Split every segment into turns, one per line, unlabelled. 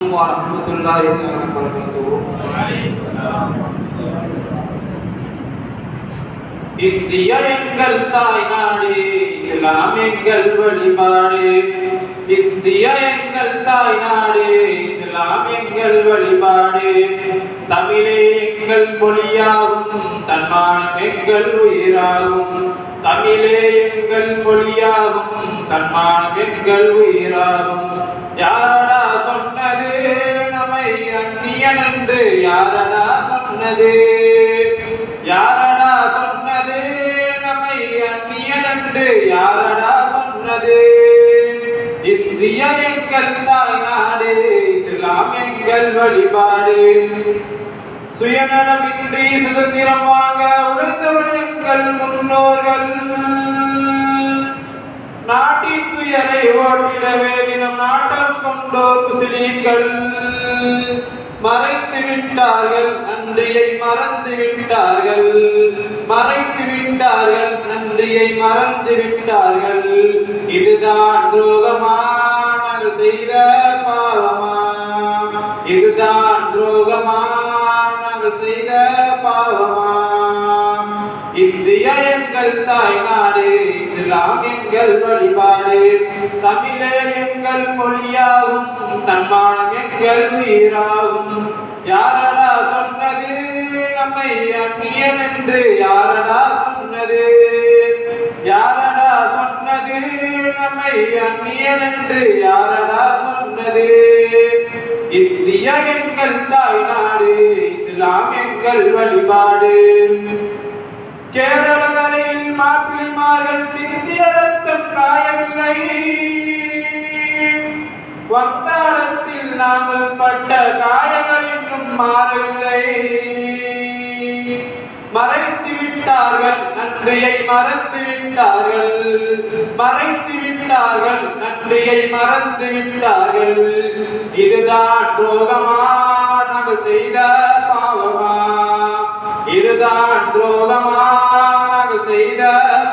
ورحمة الله تعالى وبركاته இந்திய எங்கள் தாய் நாடு இஸ்லாம் எங்கள் வழிபாடு இந்திய எங்கள் தாய் நாடு இஸ்லாம் எங்கள் வழிபாடு தமிழே எங்கள் மொழியாகும் தன்மானம் எங்கள் உயிராகும் தமிழே எங்கள் மொழியாகும் தன்மானம் எங்கள் உயிராகும் சொன்னது. யாரடா சொன்னது? நம்மை அந்நியன் என்று யாரடா சொன்னது? இந்திய எங்கள் தாய் நாடு இஸ்லாம் எங்கள் வழிபாடு. சுயநலமின்றி சுதந்திரம் வாங்க உணர்ந்தவர் எங்கள் முன்னோர்கள். நாட்டின் துயரை ஓட்டிடவே தினம் நாட்டம் கொண்டோர் முஸ்லீம்கள் மறைத்து விட்டார்கள் நன்றியை மறந்து விட்டார்கள் மறைத்து விட்டார்கள் நன்றியை மறந்து விட்டார்கள் இதுதான் துரோகமான செய்த பாவமா? இதுதான் துரோகமான செய்த பாவமா? இந்திய எங்கள் தாய் நாடு இஸ்லாமியங்கள் வழிபாடு. தமிழே எங்கள் மொழியாகும் தன்மானம் எங்கள் வீராகும் யாரடா சொன்னது? நம்மை அந்நியன் என்று யாரடா சொன்னது? யாரடா சொன்னது? நம்மை அந்நியன் என்று யாரடா சொன்னது? இந்தியா எங்கள் தாய் நாடு இஸ்லாம் எங்கள் வழிபாடு. கேரள கரையில் மாப்பிளைமார்கள் சிந்திய ரத்தம் காயவில்லை வந்தாளத்தில் நாங்கள் பட்ட காயங்கள் இன்னும் மாறவில்லை. மறைத்து விட்டார்கள் நன்றியை மறந்து விட்டார்கள் மறைத்து விட்டார்கள் நன்றியை மறந்து விட்டார்கள் இதுதான் துரோகமா? நாங்கள் செய்த பாவமா? இதுதான் துரோகமா?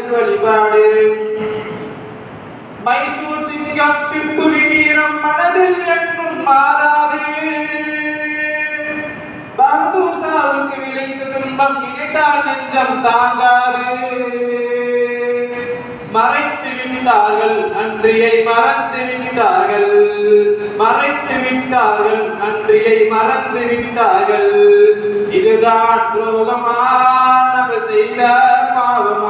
இஸ்லாம் வழிபாடு மைசூர் சிங்கம் திப்புவி வீரம் மனதில் என்றும் மாறாது. பகதூர் சாவுக்கு விளைந்த துன்பம் நினைத்தால் நெஞ்சம் தாங்காது. மறைத்து விட்டார்கள் நன்றியை மறந்து விட்டார்கள். மறைத்து விட்டார்கள் நன்றியை மறந்து விட்டார்கள். இதுதான் துரோகமா நாங்கள் செய்த பாவமா?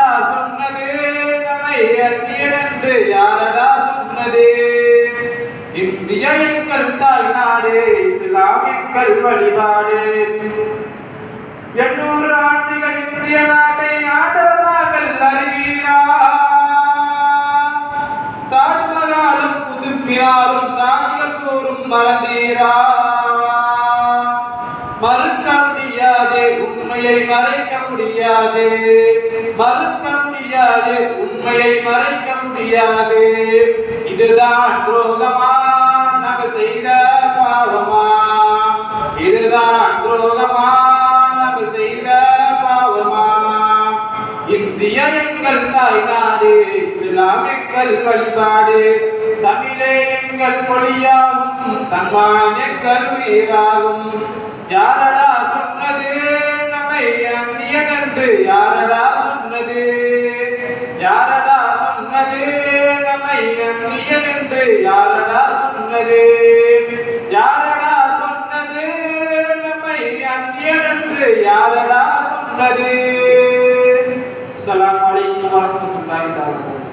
தாய் இஸ்லாமிய கல் எங்கள் வழிபாடு. எண்ணூறு ஆண்டுகள் இந்திய நாட்டை ஆண்டவனாக நாங்கள் அறிவீரா தாஜ்மஹாலும் புதுப்பினாலும் சாட்சிகள் கூறும் மறந்தீரா மறுக்க முடியாது உண்மையை மறைக்க முடியாது. மறுக்க முடியாது உண்மையை மறைக்க முடியாது. இதுதான் துரோகமா இதுதான் துரோகமா நாங்கள் செய்த பாவமா இந்திய எங்கள் தாய் நாடு இஸ்லாம் வழிபாடு தமிழே எங்கள் மொழியாகும் தன்மான் எங்கள் உயிராகும் யாரடா சொன்னது நம்மை அந்நியன் என்று யாரடா சொன்னது யாரடா சொன்னது நம்மை அந்நியன் என்று யார் என்று யாரடா சொன்னது அஸ்ஸலாமு அலைக்கும் வரஹ்மத்துல்லாஹி தஆலா